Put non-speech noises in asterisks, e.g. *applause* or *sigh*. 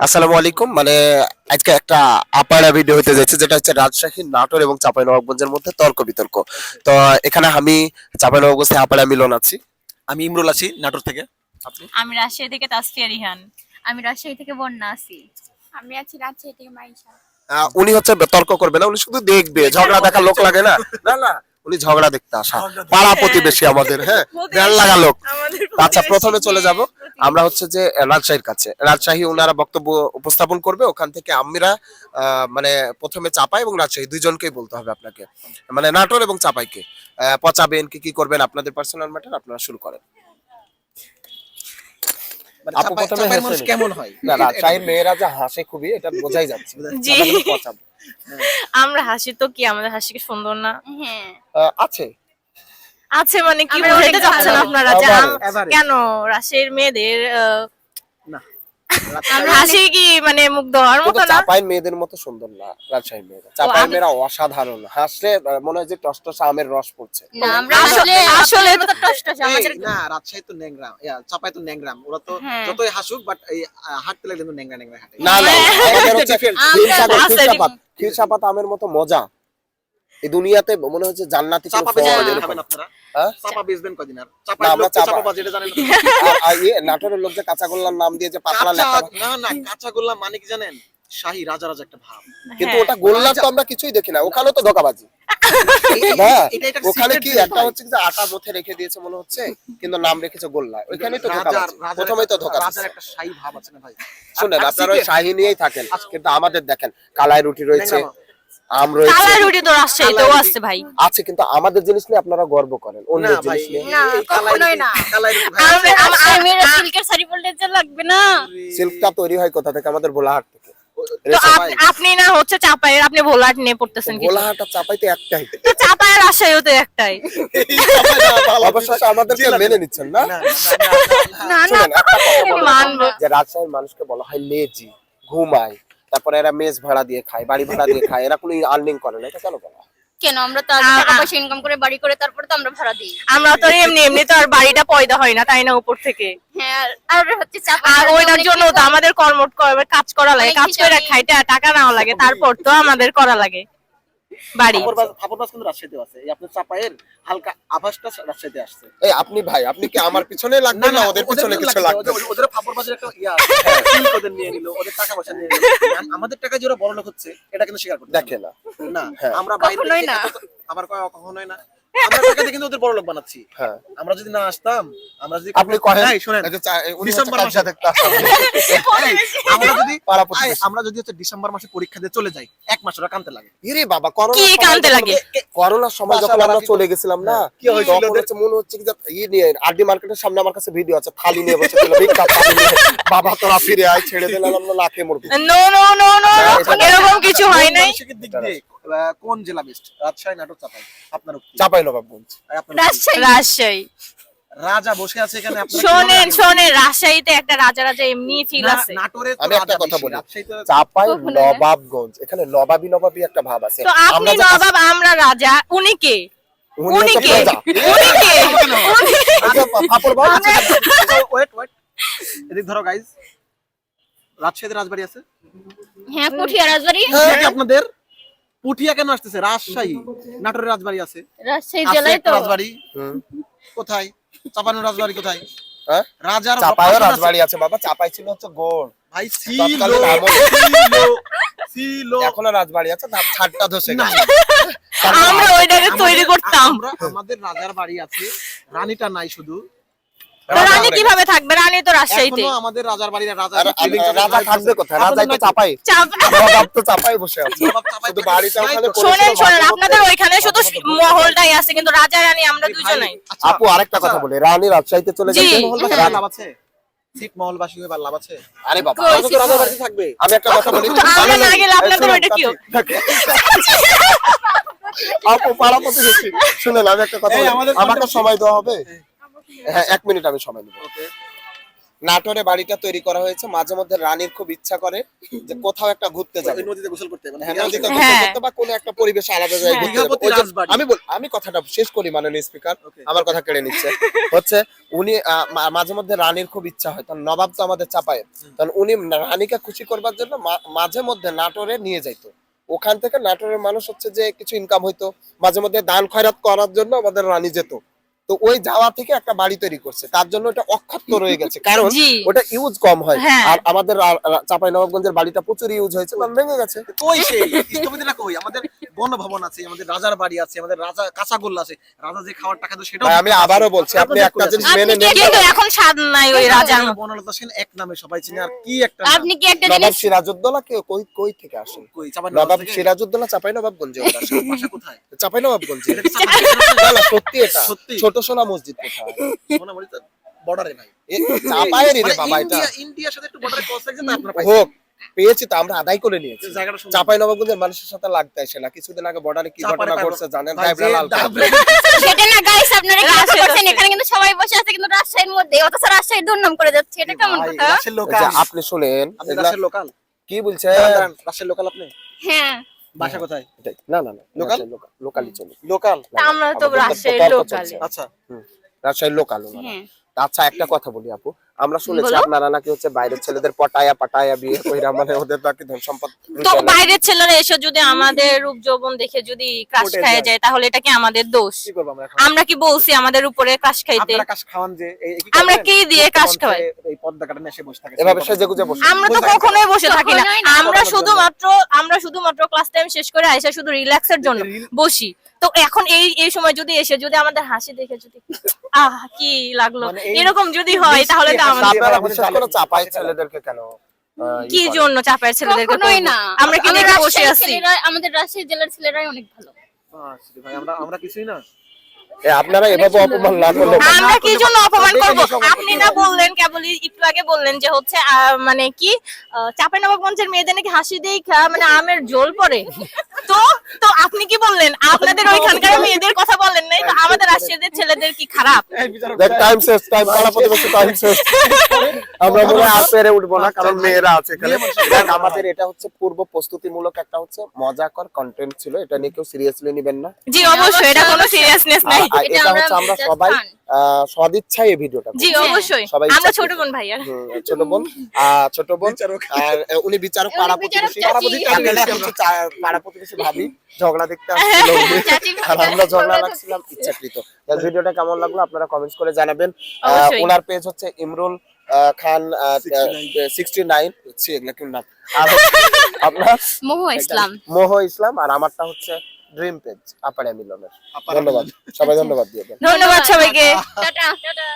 আসসালামু আলাইকুম। মানে আজকে একটা আপারা ভিডিও হতে যাচ্ছে যেটা হচ্ছে রাজশাহী নাটোর এবং চাঁপাইনবাবগঞ্জের মধ্যে তর্ক বিতর্ক। তো এখানে আমি চাঁপাইনবাবগঞ্জ থেকে আপারা মিলন আছি। আমি ইমরুল আছি নাটোর থেকে। আপনি? আমি রাজশাহী থেকে তাসফিয়া রিহান। আমি রাজশাহী থেকে বন্যা আছি। আমি আছি রাজশাহী থেকে মাইশা। আহ, উনি হচ্ছে তর্ক করবে না উনি শুধু দেখবে। ঝগড়া দেখা লোক লাগে না। না না উনি ঝগড়া দেখতে আসা। পাড়া প্রতিবেশী আমাদের হ্যাঁ *laughs* দেড় লাগা লোক। আচ্ছা প্রথমে চলে যাব। আমরা হচ্ছে যে রাজশাহীর কাছে। রাজশাহী ওনারা বক্তব্য উপস্থাপন করবে ওখান থেকে আমরা মানে প্রথমে চাপাই এবং রাজশাহী দুইজনকেই বলতে হবে আপনাকে। মানে নাটোর এবং চাপাইকে। আহ, পচাবেন কি কি করবেন আপনাদের পার্সোনাল ম্যাটার আপনারা শুরু করেন। মানে আপু প্রথমে। কেমন হয়? না রাজশাহীর মেয়েরা যা হাসে খুবই এটা বোঝাই যাচ্ছে। জি। *laughs* আমরা হাসি তো কি আমাদের হাসি কি সুন্দর না? হ্যাঁ। আছে। আছে মানে কি বলতে চাচ্ছেন আপনারা? যে আবার- আম- এবারে। কেন রাশের মেয়েদের আহ, না। হাসি কি মানে মুগ্ধ? হওয়ার মতো না? চাপাইয়ের মেয়েদের মতো সুন্দর না রাজশাহীর মেয়েরা। আমি- মেয়েরা অসাধারণ। হাসলে মনে হয় যে টসটস আমের রস পড়ছে। না আমরা আসলে- আসলে কষ্ট আমাদের না রাজশাহী তো ন্যাংরাম চাপাই তো ন্যাংরাম ওরা তো হ্যাঁ। যতই হাসুক বাট এই হাঁটতে লাগলে কিন্তু ন্যাংরা ন্যাংরা হাঁটে। না না আমাদের *laughs* হচ্ছে খিরসাপাত আমের মতো মজা। এই দুনিয়াতে মনে হচ্ছে জান্নাতি চাপা। খাবেন আপনারা? হ্যাঁ? চাপা বেচবেন কদিন আর? চাপা আমরা চাপা- জানেন ইয়ে নাটোরের লোক যে কাঁচা গোল্লার নাম দিয়ে যে পাতলা লেখা। না না কাঁচা গোল্লা মানে কি জানেন? শাহী রাজা রাজা একটা ভাব। কিন্তু হ্যাঁ। ওটা গোল্লার তো আমরা কিছুই দেখি না ওখানেও তো ধোকাবাজি। একটা ওখানে কি একটা হচ্ছে যে আটা মধ্যে রেখে দিয়েছে মনে হচ্ছে কিন্তু নাম রেখেছে গোল্লা। ওইখানেই তো ধোকাবাজি প্রথমেই তো ধোকা রাজার একটা শাহী ভাব আছে না ভাই। শুনেন আপনারা শাহি নিয়েই থাকেন কিন্তু আমাদের দেখেন কালাই রুটি রয়েছে আম রয়েছে কালা রুটি তো রাজশাহীতেও কালা আছে ভাই। আছে কিন্তু আমাদের জিনিস নিয়ে আপনারা গর্ব করেন অন্য না জিনিস নিয়ে। না, কখনোই না। কালাই রুটি ভাই, আমরা- আম- আর মেয়েরা সিল্কের শাড়ি পরলে যে লাগবে না। সিল্কটা তৈরি হয় কোথা থেকে? আমাদের ভোলাহাট থেকে। আপনি না হচ্ছে চাপায়ের আপনি ভোলাট নিয়ে পড়তেছেন কি ভোলাহাট আর চাপাইতে একটাই। তো চাপায়ের রাজশাহীও তো একটাই। আমাদেরকে মেনে নিচ্ছেন না? না, না। মানবো। যে রাজশাহীর মানুষকে বলা হয় লেজি ঘুমায়। তারপরে এরা মেস ভাড়া দিয়ে খায় বাড়ি ভাড়া দিয়ে খায় এরা কোনো আর্নিং করে না এটা কেন বলা কেন? আমরা তো আগে টাকা পয়সা ইনকাম করে বাড়ি করে তারপরে তো আমরা ভাড়া দিই। আমরা তো এমনি এমনি তো আর বাড়িটা পয়দা হয় না তাই না উপর থেকে? হ্যাঁ আর- হচ্ছে চাপা আর ওইটার জন্য তো আমাদের কর্ম কর- কাজ করা লাগে কাজ করে খাইটা টাকা নেওয়া লাগে তারপর তো আমাদের করা লাগে। বাড়ি ফাপড়বাজ- ফাপড়বাজ কিন্তু রাজশাহীতেও আছে। এই আপনার চাপায়ের হালকা আভাসটা রাজশাহীতে আসছে। এই আপনি ভাই আপনি কি আমার পিছনে লাগবে না ওদের পিছনে কিছু লাগবে ওদের- ফাপড়বাজের একটা ইয়া ওদের নিয়ে নিল, ওদের টাকা পয়সা নিয়ে নিল। আমাদের টাকা যে ওরা হচ্ছে, এটা কিন্তু স্বীকার করতে দেখে না না। হ্যাঁ। আমরা বাইরে কখনোই না। আবার কখনোই না। আমরা টাকা কিন্তু ওদের বড়লোক বানাচ্ছি। হ্যাঁ। আমরা যদি না আসতাম, আমরা যদি আপনি কহেন। এই, শোনেন, এই যে চা- উনি হচ্ছে ডিসেম্বর মাসে- দেখতে আমরা যদি *laughs* পাড়া এই, প্রতিবেশী। আমরা যদি হচ্ছে ডিসেম্বর মাসে পরীক্ষা দিয়ে চলে যাই এক মাস ওরা কানতে লাগে। ইরে বাবা করোনার কি সময় কানতে লাগে? করোনার সময় যখন আমরা চলে গেছিলাম না কি হয়েছিল হচ্ছে মনে হচ্ছে কি যে ই নিয়ে আরডি মার্কেটের সামনে আমার কাছে ভিডিও আছে থালি নিয়ে ভিক্ষা বাবা তোরা ফিরে আয় ছেড়ে দিলাম আমরা লাখে মরবি। নো নো নো নো এরকম কিছু হয় নাই। কোন জেলা বেস্ট রাজশাহী নাটক চাপাই। আপনার opinion? চাপাই নবাবগঞ্জ আর আপনার opinion? রাজশাহী। রাজশাহী। রাজা বসে আছে এখানে শোনেন শোনেন রাজশাহীতে একটা রাজা রাজা এমনি ফিল আছে। নাটোরে তো আমি একটা কথা বলি। চাপাই নবাবগঞ্জ এখানে নবাবী নবাবী একটা ভাব আছে। তো আপনি নবাব আমরা রাজা উনি কে? উনি কে? *laughs* উনি কে? আচ্ছা, ফাপড় বাবু, আচ্ছা, wait, wait. এদিক ধরো গাইজ রাজশাহীতে রাজবাড়ি আছে? হ্যাঁ কুঠিয়া রাজবাড়ি। কি আপনাদের। পুঠিয়া কেন আসতেছে? রাজশাহী। নাটোরের রাজবাড়ি আছে। রাজশাহী জেলায় তো। রাজবাড়ি। কোথায়? চাপানোর রাজবাড়ি কোথায়? হ্যাঁ? রাজার রাজবাড়ি আছে। বাবা চাপাই ছিল হচ্ছে গোড় ভাই ছিল ছিল ছিল। এখনও রাজবাড়ি আছে তার ছাদটা ধসে গেছে। আমরা ওইটাকে তৈরি করতাম। আমরা আমাদের রাজার বাড়ি আছে। রানীটা নাই শুধু। রানী কীভাবে থাকবে? রানী তো রাজশাহীতে আমাদের রাজার বাড়ি রাজা আর- আর রাজা থাকবে কোথায়? রাজাই তো চাপাই নবাব তো চাপাই বসে আছে। শুধু বাড়িটা ওখানে করে- শোনেন শোনেন আপনাদের ওইখানে শুধু মহলটাই আছে কিন্তু রাজা রানী আমরা দুজনেই। আপু আরেকটা কথা বলি। রানী রাজশাহীতে চলে। গেছে লাভ আছে? সিট মহলবাসী হয়ে লাভ আছে? আরে বাবা তো রাজা সিট থাকবে। আমি একটা কথা বলি। আমরা না গেলে আপনাদের ওইটা কি আপু পাড়া প্রতিবেশী শুনেন আমি একটা কথা বলি। আমাকে সময় দেওয়া হবে? হ্যাঁ এক মিনিট আমি সময় নেব। নাটোরে বাড়িটা তৈরি করা হয়েছে মাঝে মধ্যে রানীর খুব ইচ্ছা করে যে কোথাও একটা ঘুরতে যাবে। নদীতে গোসল করতে মানে হ্যাঁ, নদীতে গোসল হ্যাঁ। করতে বা কোনো একটা পরিবেশে আলাদা জায়গায় ঘুরতে যাবে। দীঘাপতি ওই যে- রাজবাড়ি। আমি বল আমি কথাটা শেষ করি মাননীয় স্পিকার। আমার কথা কেড়ে নিচ্ছে। হচ্ছে উনি মাঝে মধ্যে রানীর খুব ইচ্ছা হয় তখন নবাব তো আমাদের চাপায় তখন উনি রানীকে খুশি করবার জন্য মা- মাঝে মধ্যে নাটোরে নিয়ে যাইতো। ওখান থেকে নাটোরের মানুষ হচ্ছে যে কিছু ইনকাম হইতো মাঝে মধ্যে দান খয়রাত করার জন্য আমাদের রানী যেত। তো ওই যাওয়া থেকে একটা বাড়ি তৈরি করছে। তার জন্য ওটা অক্ষত রয়ে গেছে। *laughs* কারণ ওটা ইউজ কম হয়। হ্যাঁ। আর আমাদের চাপাই নবাবগঞ্জের বাড়িটা প্রচুর ইউজ হয়েছে তখন ভেঙে গেছে। কই সেই স্থপতিরা কই? আমাদের গণভবন আছে আমাদের রাজার বাড়ি আছে আমাদের রাজা কাঁচাগোল্লা আছে। রাজা যে খাওয়ার টাকা তো সেটাও ভাই, আমি আবারও বলছি আপনি একটা জিনিস মেনে নেন। কিন্তু এখন স্বাদ নাই ওই মতো। বনলতা সেন এক নামে সবাই চিনে। আর কি একটা আপনি কি একটা নবাব জিনিস সিরাজউদ্দৌলা কে কই কই থেকে আসেন? কই? চাপান নবাব সিরাজউদ্দৌলা চাপাই নবাবগঞ্জে ওটা আসে। কোথায়? চাপাই নবাবগঞ্জে সত্যি এটা। সত্যি? ছোট সোনা মসজিদ কোথায়? তো। রে মানে বাবা এটা। ইন্ডিয়ার সাথে একটু border-এ cross লাগছে, আপনারা হোক পেয়েছি তো আমরা আদায় করে নিয়েছি। চাপাই নবাবগঞ্জের মানুষের সাথে লাগতে আসে না। কিছুদিন আগে বর্ডারে কি ঘটনা ঘটছে জানেন? ভাই, লাল সেটা না গাইস আপনারা কি আশা করছেন? এখানে কিন্তু সবাই বসে আছে কিন্তু রাজশাহীর মধ্যে। অথচ রাজশাহী দুর্নাম করে যাচ্ছে। এটা কেমন কথা? আপনি শুনেন রাজশাহীর local? কি বলছে দাঁড়ান, দাঁড়ান, রাজশাহীর local আপনি? হ্যাঁ। বাসা কোথায়? না না না লোকাল লোকালই চলে না, আমরা তো লোকালই। চলছে। আচ্ছা। রাজশাহীর লোকাল হ্যাঁ আচ্ছা একটা কথা বলি আপু। আমরা শুনেছি আপনারা নাকি হচ্ছে বাইরের ছেলেদের পটায়া পাটায়া বিয়ে কইরা মানে ওদের নাকি ধন সম্পদ তো বাইরের ছেলেরা এসে যদি আমাদের রূপ যৌবন দেখে যদি ক্রাশ উঠে খায় যায়। তাহলে এটা কি আমাদের দোষ? আমরা কি বলছি আমাদের উপরে খাইতে? কাশ কি আমরা কি দিয়ে কাশ খাওয়াই? এই পদ্মা এসে বসে থাকে। এভাবে সেজে গুজে বসে। আমরা তো কখনোই বসে থাকি না। আমরা শুধুমাত্র আমরা শুধুমাত্র ক্লাস টাইম শেষ করে আইসা শুধু রিল্যাক্সের জন্য বসি। তো এখন এই এই সময় যদি এসে যদি আমাদের হাসি দেখে যদি আহ কি লাগল? মানে এরকম যদি হয় তাহলে তো আমাদের ছেলেদেরকে কেন কি জন্য চাপের ছেলেদেরকে না। আমরা কি বসে আছি? আমাদের রাজশাহী জেলার ছেলেরাই অনেক ভালো। আমরা আমরা কিছুই না। আপনারা এভাবে অপমান না করলে আমরা কি জন্য অপমান করব? আপনি না বললেন কেবলই একটু আগে বললেন যে হচ্ছে আহ, মানে কি চাপের মেয়েদের নাকি হাসি দেই মানে আমের জোল পড়ে। তো তো আপনি কি বললেন? আপনাদের ওইখানকার মেয়েদের কথা বলেন নাই তো আমাদের রাজশাহীদের ছেলেদের কি খারাপ? দেখ টাইম শেষ টাইম পাড়া প্রতিবেশী টাইম শেষ। আমরা মনে হয় আর পেরে উঠবো না কারণ মেয়েরা আছে এখানে। দেখ আমাদের এটা হচ্ছে পূর্ব প্রস্তুতিমূলক একটা হচ্ছে মজাকর কন্টেন্ট ছিল এটা নিয়ে কেউ সিরিয়াসলি নেবেন না। জি অবশ্যই এটা কোনো সিরিয়াসনেস নাই। এটা হচ্ছে আমরা সবাই সদিচ্ছায় এই ভিডিওটা জি অবশ্যই। সবাই আমরা ছোট বোন *laughs* ভাইয়া ছোট বোন। আহ, ছোট বোন। আর উনি বিচারক পাড়া প্রতিবেশী। পাড়া প্রতিবেশী হচ্ছে ভাবি *laughs* ঝগড়া দেখতে আসছিল *laughs* আর আমরা ঝগড়া রাখছিলাম ইচ্ছাকৃত। ভিডিওটা কেমন লাগল আপনারা কমেন্টস করে জানাবেন। ওনার পেজ হচ্ছে ইমরুল খান সিক্সটি নাইন আর *laughs* আপনার? মোহ ইসলাম। মোহ ইসলাম আর আমারটা হচ্ছে ড্রিম পেজ আপারে মিলনের ধন্যবাদ। সবাই ধন্যবাদ দিয়ে দেন। ধন্যবাদ সবাইকে। Tata tata.